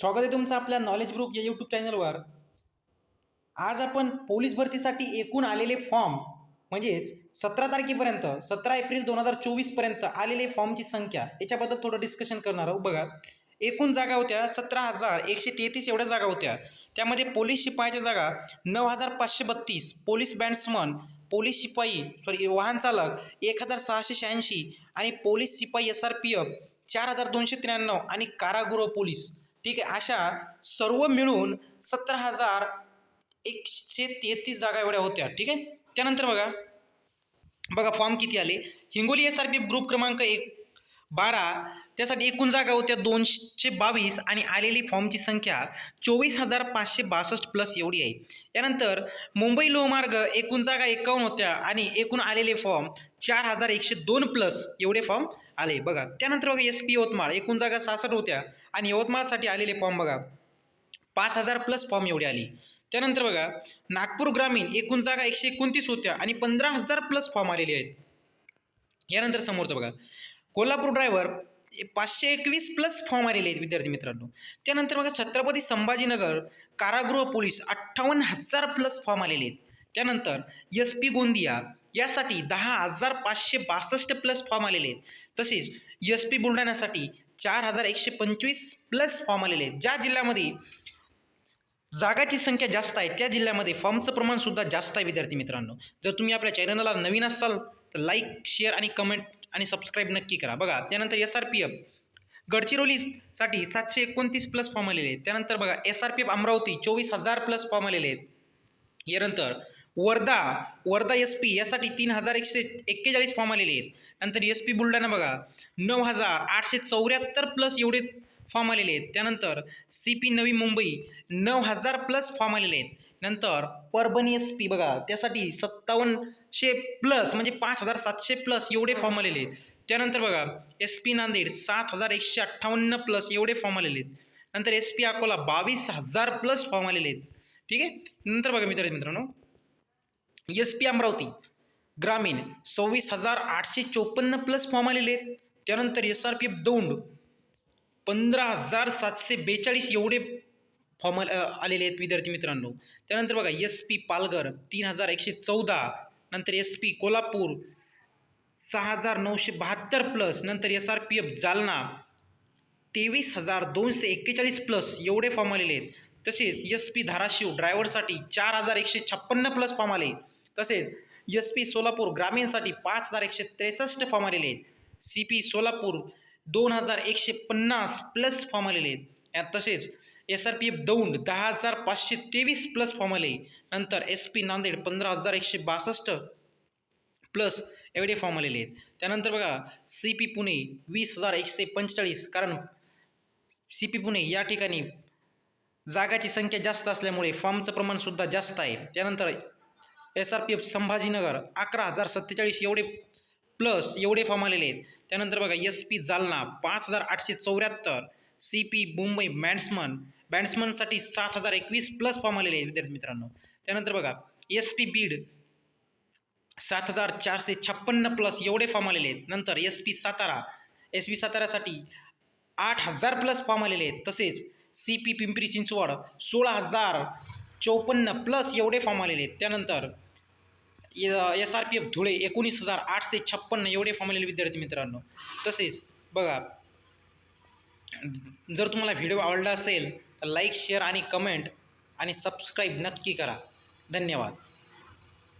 स्वागत आहे तुमचं आपल्या नॉलेज ग्रुप या यूट्यूब चॅनलवर आज आपण पोलीस भरतीसाठी एकूण आलेले फॉर्म म्हणजेच सतरा तारखेपर्यंत सतरा एप्रिल दोन हजार चोवीसपर्यंत आलेले फॉर्मची संख्या याच्याबद्दल थोडं डिस्कशन करणार आहोत. बघा एकूण जागा होत्या सतरा हजार एकशे तेहतीस एवढ्या जागा होत्या. त्यामध्ये पोलीस शिपायाच्या जागा नऊ हजार पाचशे बत्तीस पोलीस बँड्समन पोलीस शिपाई सॉरी वाहन चालक एक हजार सहाशे शहाऐंशी आणि पोलीस शिपाई एस आर पी एफ चार हजार दोनशे त्र्याण्णव आणि कारागृह पोलीस. ठीक आहे अशा सर्व मिळून सतरा हजार एकशे तेहतीस जागा एवढ्या होत्या ठीक आहे? त्यानंतर बघा बघा फॉर्म किती आले. Hingoli S R P group क्रमांक एक बारा त्यासाठी एकूण जागा होत्या दोनशे बावीस आणि आलेली फॉर्मची संख्या चोवीस हजार पाचशे बासष्ट प्लस एवढी आहे. यानंतर मुंबई लोहमार्ग एकूण जागा एकावन्न होत्या आणि एकूण आलेले फॉर्म चार हजार एकशे दोन प्लस एवढे फॉर्म आले. बघा त्यानंतर बघा एस पी यवतमाळ एकूण जागा सहासष्ट होत्या आणि यवतमाळसाठी आलेले फॉर्म बघा पाच हजार प्लस फॉर्म एवढे आली. त्यानंतर बघा नागपूर ग्रामीण एकूण जागा एकशे एकोणतीस होत्या आणि पंधरा हजार प्लस फॉर्म आलेले आहेत. यानंतर समोरचं बघा कोल्हापूर ड्रायव्हर पाचशे एकवीस प्लस फॉर्म आलेले आहेत विद्यार्थी मित्रांनो. त्यानंतर बघा छत्रपती संभाजीनगर कारागृह पोलीस अठ्ठावन्न हजार प्लस फॉर्म आलेले आहेत. त्यानंतर एस पी गोंदिया यासाठी दहा हजार पाचशे बासष्ट प्लस फॉर्म आलेले आहेत. तसेच एस पी बुलढाण्यासाठी चार हजार एकशे पंचवीस प्लस फॉर्म आलेले आहेत. ज्या जिल्ह्यामध्ये जागाची संख्या जास्त आहे त्या जिल्ह्यामध्ये फॉर्मचं प्रमाणसुद्धा जास्त आहे विद्यार्थी मित्रांनो. जर तुम्ही आपल्या चॅनलला नवीन असाल तर लाईक शेअर आणि कमेंट आणि सबस्क्राईब नक्की करा. बघा त्यानंतर एस आर पी एफ गडचिरोलीसाठी सातशे एकोणतीस प्लस फॉर्म आलेले आहेत. त्यानंतर बघा S R P F Amravati चोवीस हजार प्लस फॉर्म आलेले आहेत. यानंतर वर्धा वर्धा एस पी यासाठी तीन हजार एकशे एक्केचाळीस फॉर्म आलेले आहेत. नंतर एस पी बुलढाणा बघा नऊ हजार आठशे चौऱ्याहत्तर प्लस एवढे फॉर्म आलेले आहेत. त्यानंतर सी पी नवी मुंबई नऊ हजार प्लस फॉर्म आलेले आहेत. नंतर परभणी एस पी बघा त्यासाठी सत्तावन्नशे प्लस म्हणजे पाच हजार सातशे प्लस एवढे फॉर्म आलेले आहेत. त्यानंतर बघा एस पी नांदेड सात हजार एकशे अठ्ठावन्न प्लस एवढे फॉर्म आलेले आहेत. नंतर एस पी अकोला बावीस हजार प्लस फॉर्म आलेले आहेत. ठीक आहे? नंतर बघा मित्र मित्रांनो. एस पी अमरावती ग्रामीण सव्वीस हजार आठशे चोपन्न प्लस फॉर्म आलेले आहेत. त्यानंतर S R P F Daund पंधरा हजार सातशे बेचाळीस एवढे फॉर्म आलेले आहेत विद्यार्थी मित्रांनो. त्यानंतर बघा एस पी पालघर तीन हजार एकशे चौदा नंतर एस पी कोल्हापूर सहा हजार नऊशे बहात्तर प्लस नंतर S R P F Jalna तेवीस हजार दोनशे एक्केचाळीस प्लस एवढे फॉर्म आलेले आहेत. तसेच एस पी धाराशिव ड्रायव्हरसाठी चार हजार एकशे छप्पन्न प्लस फॉर्म आले. तसेच एस पी सोलापूर ग्रामीणसाठी पाच हजार एकशे त्रेसष्ट फॉर्म आलेले आहेत. सी पी सोलापूर दोन हजार एकशे पन्नास प्लस फॉर्म आलेले आहेत. यात तसेच S R P F Daund दहा हजार पाचशे तेवीस प्लस फॉर्म आले. नंतर एस पी नांदेड पंधरा हजार एकशे बासष्ट प्लस एवढे फॉर्म आलेले आहेत. त्यानंतर बघा सी पी पुणे वीस हजार एकशे पंचेचाळीस कारण सी पी पुणे या ठिकाणी जागाची संख्या जास्त असल्यामुळे फॉर्मचं प्रमाणसुद्धा जास्त आहे. त्यानंतर S R P F Sambhajinagar अकरा हजार सत्तेचाळीस एवढे प्लस एवढे फॉर्म आलेले आहेत. त्यानंतर बघा एस पी जालना पाच हजार आठशे चौऱ्याहत्तर. सी पी मुंबई बॅट्समन बॅट्समनसाठी सात हजार एकवीस प्लस फॉर्म आलेले आहेत विद्यार्थी मित्रांनो. त्यानंतर बघा एस पी बीड सात हजार चारशे छप्पन्न प्लस एवढे फॉर्म आलेले आहेत. नंतर S P Satara S P सातारासाठी आठ हजार प्लस फॉर्म आलेले आहेत. तसेच सी पी पिंपरी चिंचवड सोळा हजार चौपन्न प्लस एवढे फॉर्म आलेले आहेत. त्यानंतर S R P F Dhule एकोणीस हजार आठशे छप्पन्न एवढे फॉर्म आलेले विद्यार्थी मित्रांनो. तसेच बघा जर तुम्हाला व्हिडिओ आवडला असेल तर लाईक शेअर आणि कमेंट आणि सबस्क्राईब नक्की करा. धन्यवाद.